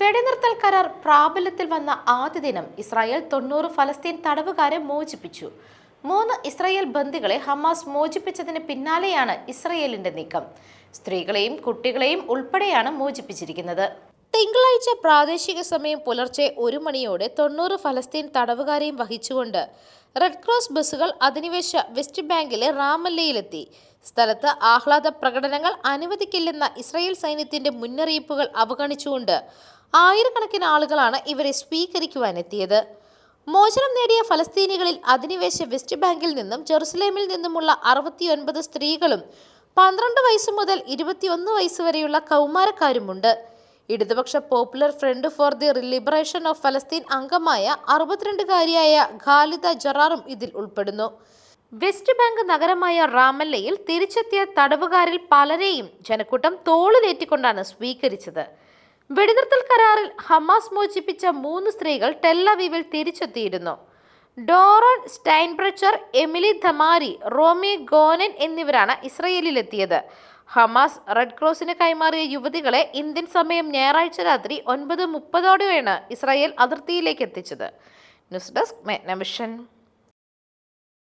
വെടിനിർത്തൽ കരാർ പ്രാബല്യത്തിൽ വന്ന ആദ്യ ദിനം ഇസ്രായേൽ തൊണ്ണൂറ് ഫലസ്തീൻ തടവുകാരെ മോചിപ്പിച്ചു. മൂന്ന് ഇസ്രായേൽ ബന്ദികളെ ഹമാസ് മോചിപ്പിച്ചതിന് പിന്നാലെയാണ് ഇസ്രായേലിന്റെ നീക്കം. സ്ത്രീകളെയും കുട്ടികളെയും ഉൾപ്പെടെയാണ് മോചിപ്പിച്ചിരിക്കുന്നത്. തിങ്കളാഴ്ച പ്രാദേശിക സമയം പുലർച്ചെ ഒരു മണിയോടെ തൊണ്ണൂറ് ഫലസ്തീൻ തടവുകാരെയും വഹിച്ചുകൊണ്ട് റെഡ് ക്രോസ് ബസ്സുകൾ അധിനിവേശ വെസ്റ്റ് ബാങ്കിലെ റാമല്ലയിലെത്തി. സ്ഥലത്ത് ആഹ്ലാദ പ്രകടനങ്ങൾ അനുവദിക്കില്ലെന്ന ഇസ്രായേൽ സൈന്യത്തിന്റെ മുന്നറിയിപ്പുകൾ അവഗണിച്ചുകൊണ്ട് ആയിരക്കണക്കിന് ആളുകളാണ് ഇവരെ സ്വീകരിക്കുവാനെത്തിയത്. മോചനം നേടിയ ഫലസ്തീനികളിൽ അധിനിവേശ വെസ്റ്റ് ബാങ്കിൽ നിന്നും ജെറുസലേമിൽ നിന്നുമുള്ള അറുപത്തിയൊൻപത് സ്ത്രീകളും പന്ത്രണ്ട് വയസ്സ് മുതൽ ഇരുപത്തിയൊന്ന് വയസ്സ് വരെയുള്ള കൗമാരക്കാരുമുണ്ട്. ഇടതുപക്ഷ popular front for the liberation of ഫലസ്തീൻ അംഗമായ അറുപത്തിരണ്ടുകാരിയായ ഖാലിദ ജറാറും ഇതിൽ ഉൾപ്പെടുന്നു. വെസ്റ്റ് ബാങ്ക് നഗരമായ റാമല്ലയിൽ തിരിച്ചെത്തിയ തടവുകാരിൽ പലരെയും ജനക്കൂട്ടം തോളിലേറ്റിക്കൊണ്ടാണ് സ്വീകരിച്ചത്. വെടിനിർത്തൽ കരാറിൽ ഹമാസ് മോചിപ്പിച്ച മൂന്ന് സ്ത്രീകൾ ടെല്ലവീവിൽ തിരിച്ചെത്തിയിരുന്നു. ഡോറോൺ സ്റ്റൈൻബ്രച്ചർ എമിലി ധമാരി റോമി ഗോനൻ എന്നിവരാണ് ഇസ്രയേലിലെത്തിയത്. ഹമാസ് റെഡ് ക്രോസിന് കൈമാറിയ യുവതികളെ ഇന്ത്യൻ സമയം ഞായറാഴ്ച രാത്രി ഒൻപത് മുപ്പതോടെയാണ് ഇസ്രായേൽ അതിർത്തിയിലേക്ക് എത്തിച്ചത്. News desk Magnavision.